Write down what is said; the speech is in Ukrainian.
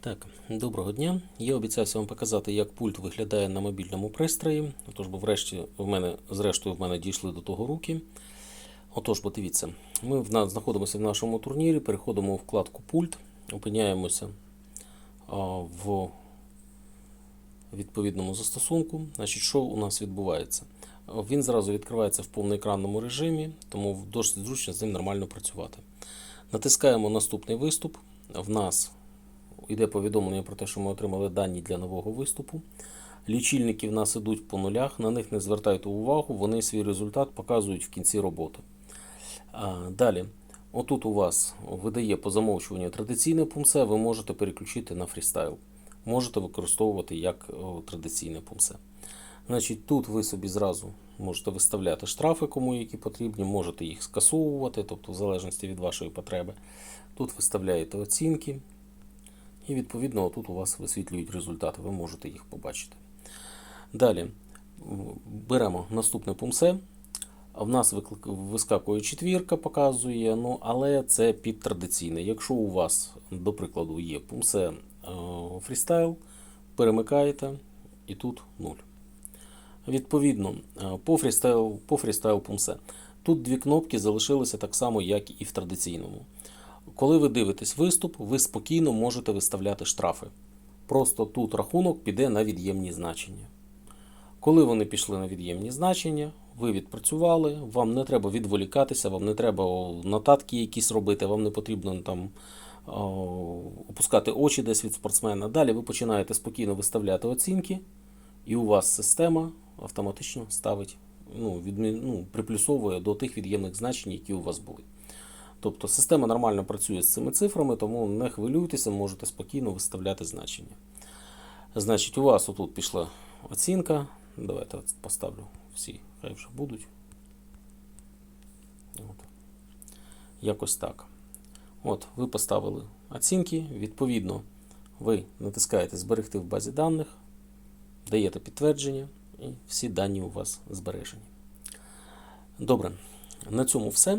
Так, доброго дня. Я обіцявся вам показати, як пульт виглядає на мобільному пристрої. Отож, бо врешті в мене, зрештою, в мене дійшли до того руки. Отож, бо дивіться, ми в нас знаходимося в нашому турнірі, переходимо у вкладку пульт, опиняємося в відповідному застосунку. Значить, що у нас відбувається? Він зразу відкривається в повноекранному режимі, тому досить зручно з ним нормально працювати. Натискаємо наступний виступ. В нас йде повідомлення про те, що ми отримали дані для нового виступу. Лічильники в нас ідуть по нулях, на них не звертайте увагу, вони свій результат показують в кінці роботи. Далі, отут у вас видає по замовчуванню традиційне пумсе, ви можете переключити на фрістайл. Можете використовувати як традиційне пумсе. Значить, тут ви собі зразу можете виставляти штрафи, кому які потрібні, можете їх скасовувати, тобто в залежності від вашої потреби. Тут виставляєте оцінки, і відповідно тут у вас висвітлюють результати, ви можете їх побачити. Далі беремо наступне пумсе. В нас вискакує четвірка, показує, ну, але це під традиційне. Якщо у вас, до прикладу, є пумсе фрістайл, перемикаєте і тут 0. Відповідно, е, по фрістайл, по фрістайл пумсе. Тут дві кнопки залишилися так само, як і в традиційному. Коли ви дивитесь виступ, ви спокійно можете виставляти штрафи. Просто тут рахунок піде на від'ємні значення. Коли вони пішли на від'ємні значення, ви відпрацювали, вам не треба відволікатися, вам не треба нотатки якісь робити, вам не потрібно там опускати очі десь від спортсмена. Далі ви починаєте спокійно виставляти оцінки, і у вас система автоматично ставить, ну, відмі... ну, приплюсовує до тих від'ємних значень, які у вас були. Тобто система нормально працює з цими цифрами, тому не хвилюйтеся, можете спокійно виставляти значення. Значить, у вас отут пішла оцінка. Давайте поставлю всі, хай вже будуть. От. Якось так. От, ви поставили оцінки. Відповідно, ви натискаєте Зберегти в базі даних, даєте підтвердження, і всі дані у вас збережені. Добре, на цьому все.